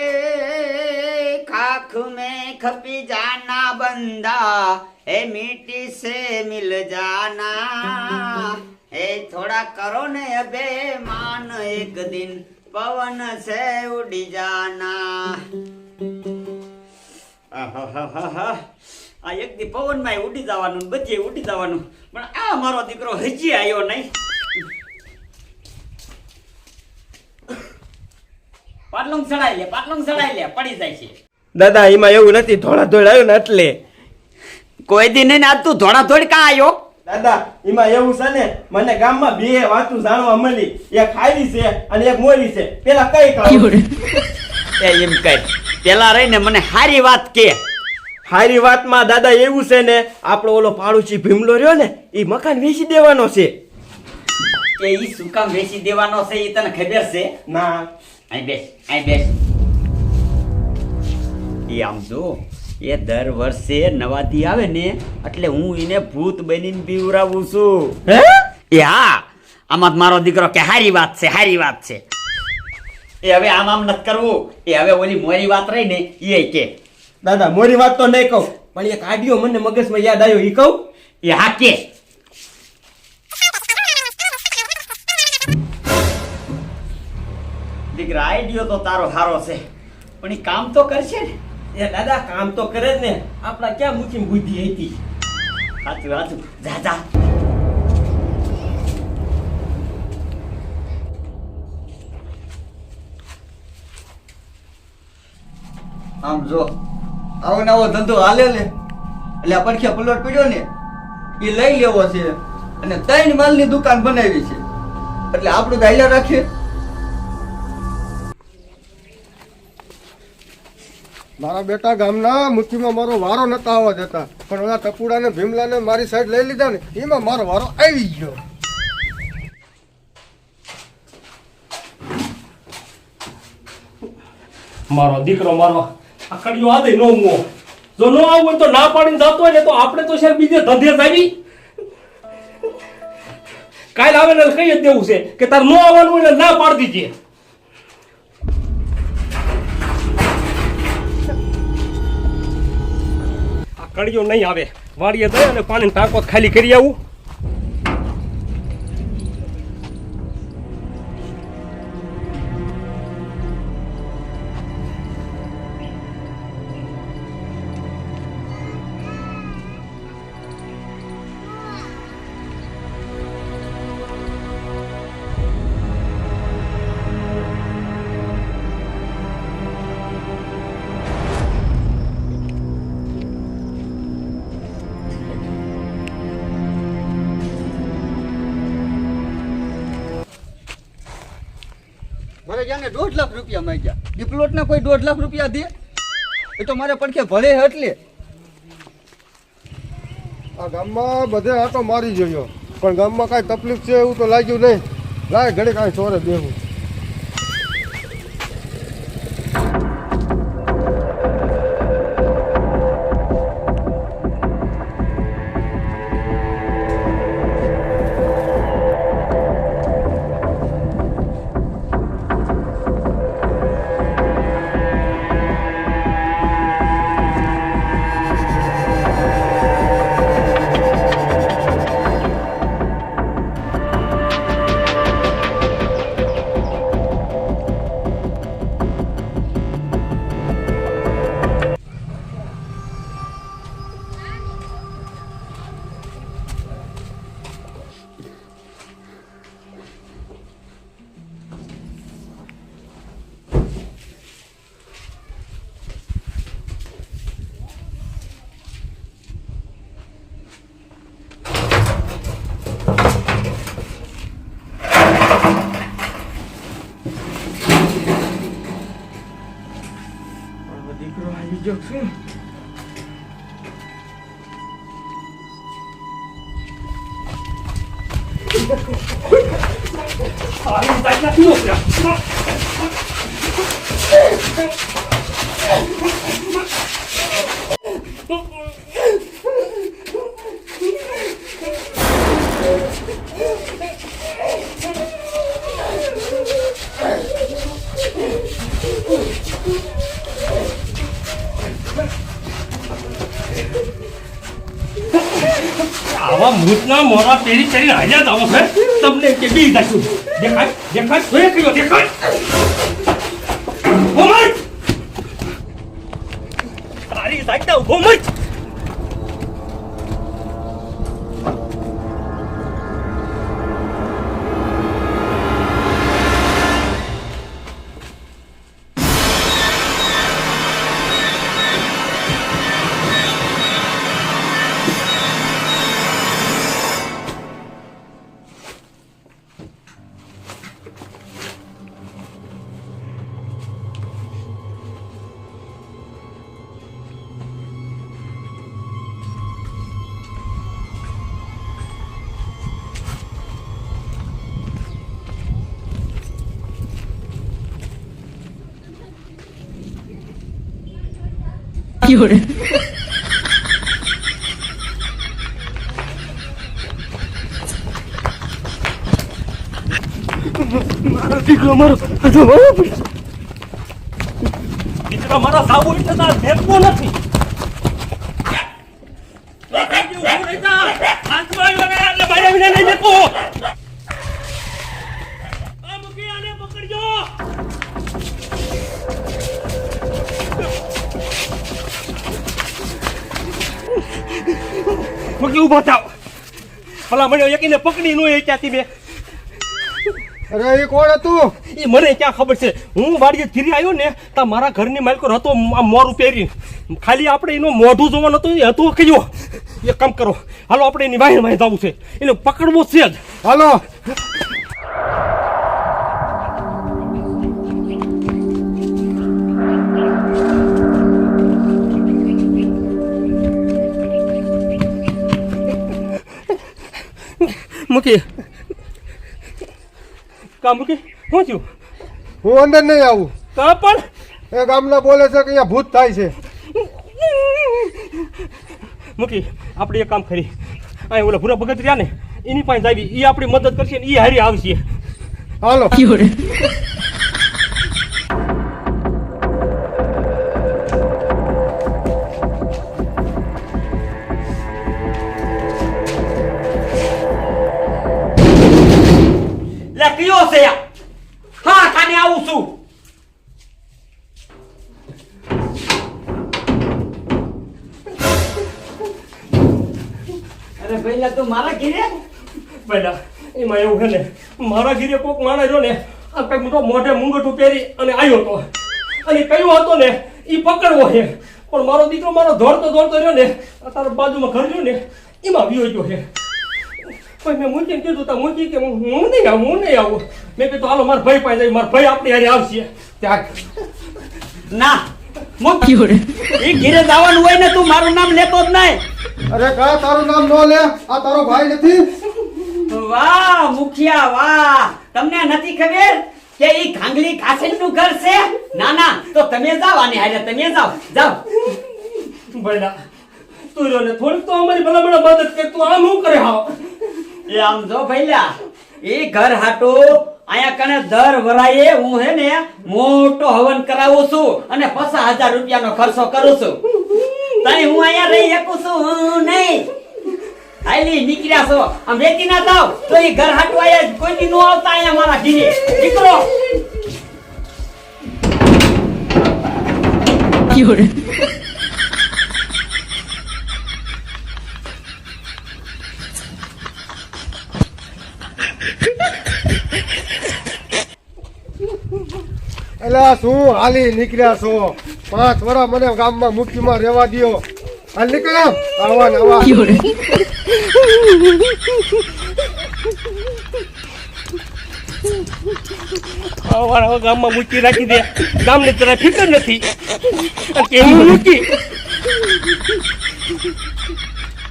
ए, खाक में खपी जाना बंदा ए मिट्टी से मिल जाना ए थोड़ा करो ने अबे मान एक दिन पवन से उड़ी जाना આહાહાહા. આ એક દી પવનમાં ઉડી જવાનું ને બધે ઉડી જવાનું પણ આ મારો દીકરો હજી આવ્યો નહીં પાટલું ચડાઈ લે પાટલું ચડાઈ લે પડી જાય છે. દાદા એમાં એવું નથી ધોળા ધોળ આવ્યો ને એટલે. કોઈ દી નહીં આજ તું ધોળા ધોળ કા આવ્યો દાદા એમાં એવું છે ને મને ગામમાં બે વાતું જાણવા મળી. એક ખારી છે અને એક મોરી છે. પેલા કઈ કહું એ એમ કઈ પેલા રહીને મને સારી વાત કે. હારી વાતમાં દાદા એવું છે ને આપણો ઓલો પાડોશી ભીમલો રહ્યો ને એ મકાન વેચી દેવાનો છે. એ ઈ શું કામ વેચી દેવાનો છે એ તને ખબર છે? ના. અહીં બેસ અહીં બેસ. એ આમ જો એ દર વર્ષે નવાથી આવે ને એટલે હું એને ભૂત બનીને પીવરાવું છું. એ હા આમાં મારો દીકરો કે હારી વાત છે હારી વાત છે. એ હવે આમ આમ નથી કરવું. એ હવે ઓલી મોરી વાત રહી ને એ કે. દાદા મોરી વાત તો નહીં કહું પણ એક આડિયો મને મગજમાં યાદ આવ્યો એ કહું. એ હા કે. દીકરા આઈડિયો તો તારો હારો છે. પણ એ કામ તો કરશે ને. એ દાદા કામ તો કરે જ ને. આપણા ક્યાં મૂકી બુદ્ધિ હતી? સાચું સાચું. જા જા. આમ જો આવો નવો ધંધો હાલે ને એટલે આ પડખે પલટ પીડ્યો ને એ લઈ લેવો છે. અને ત્રણ માલની દુકાન બનાવી છે. એટલે આપણું ગાયલા રાખીએ મારા બેટા ગામના મુઠ્ઠીમાં મારો વારો નતા આવવા દેતા. પણ ઓલા ટપુડા ને ભીમલા ને મારી સાઈડ લઈ લીધા ને, એમાં મારો વારો આવી ગયો. મારો દીકરો, મારો આ કડિયો આદે નો મો જો નો આવું તો ના પાડીને જતો હોય ને તો આપણે તો શેર બીજે ધંધે જાવી કાલ આવે ને કહી જ દેવું છે કે તાર નો આવવાનું હોય ને ના પાડી દીજે. આ નહીં આવે. વાડીએ જઈ અને પાણીની ટાંકો ખાલી કરી આવું. મારે જ્યાં દોઢ લાખ રૂપિયા માંગ્યા. ડિપ્લોટ ને કોઈ દોઢ લાખ રૂપિયા દે? એ તો મારે પડખે ભલે એટલે. આ ગામમાં બધે આટો મારી જોયો. પણ ગામમાં કાંઈ તકલીફ છે એવું તો લાગ્યું નહીં. લાય ઘડે કાંઈ ચોરે દેવું દીકરો આવી ગયો શું આવી જાતના પીવો મૃતના મોરા પેરી પેરી હાલ્યા જ છે. તમને કે બી દાખ્યું? દેખાય? દેખાય એ કયો દેખાય? ઓમર તારી સાઈડ ઊભો મત દીકરો મારો હજુ મારો દીકરો મારો સાબુ નથી. હાથમાં આવ્યો એટલે. મૂકી ઊભો થાવ ભલા મને એકીને પકડી નો એ ક્યાંથી બે? અરે એ કોણ હતું? એ મને ક્યાં ખબર છે? હું વાડીએ ફરી આવ્યો ને તા મારા ઘરની માલકો હતો આ મોરું પહેરી. ખાલી આપણે એનું મોઢું જોવાનું હતું એ હતું કયો એ કામ કરો હાલો આપણે એની વાહી વાહી જવું છે. એને પકડવું છે જ. હાલો. મૂકી. કા મૂકી? શું થયું? હું અંદર નહીં આવું. કા પણ. એ ગામના બોલે છે કે અહીંયા ભૂત થાય છે. મૂકી. આપણે એક કામ કરી અહીં ઓલા ભૂરા ભગત રહ્યા ને એની પાસે જાવી. એ આપણી મદદ કરશે ને એ હારી આવશે. હાલો. ભઈલા તું મારા ઘીરે? પહેલા એમાં એવું છે ને મારા ઘીરે કોક માણસ રહ્યો ને આ કઈ મોટો મોઢે મુંગઠું પહેરી અને આવ્યો હતો. અને કયો હતો ને એ પકડવો છે. પણ મારો દીકરો મારો દોડતો દોડતો રહ્યો ને તારા બાજુમાં ઘર રહ્યો ને એમાં વિયો ગયો છે. કોઈ મેં મૂકીને કીધું તા મૂકી કે હું હું નહીં આવું હું નહીં આવું. મેં કીધું હાલો મારા ભાઈ પાસે જાય મારા ભાઈ આપણી હારે આવશે. ત્યાં ના મુક. એ ઘીરે જવાનું હોય ને તું મારું નામ લેતો જ નહીં. અરે કા તારું નામ નો લે? આ તારો ભાઈ નથી? વાહ મુખિયા વાહ. તમને નથી ખબર કે ઈ ખાંગલી કાસેનનું ઘર છે? ના ના તો તમે જાવ આને હારે તમે જાઓ જાવ ભાઈલા તું રહ્યો ને થોડીક તો અમારી ભલામણ મદદ કે તું આમ હું કરે હાવ? એ આમ જો ભઈલા ઈ ઘર હાટો આયા કને દર વરાયે હું હે ને મોટો હવન કરાવું છું અને પચાસ હજાર રૂપિયાનો ખર્ચો કરું છું. તઈ હું અહીંયા રહી શકું છું હું નહીં. આલી નીકળ્યા છો. આમ વેચી ના થાવ તો એ ઘર હાટુ આયા કોઈ દી નો આવતા અહીંયા મારા ઘીને. નીકળો. એટલે શું હાલી નીકળ્યા છો? પાંચ વર્ષ મને ગામમાં મુઠ્ઠીમાં રહેવા દ્યો. હાલ નીકળ્યા આવા ને અમારા ગામમાં મૂકી રાખી દે. ગામને તરફ ફિકર નથી. મૂકી?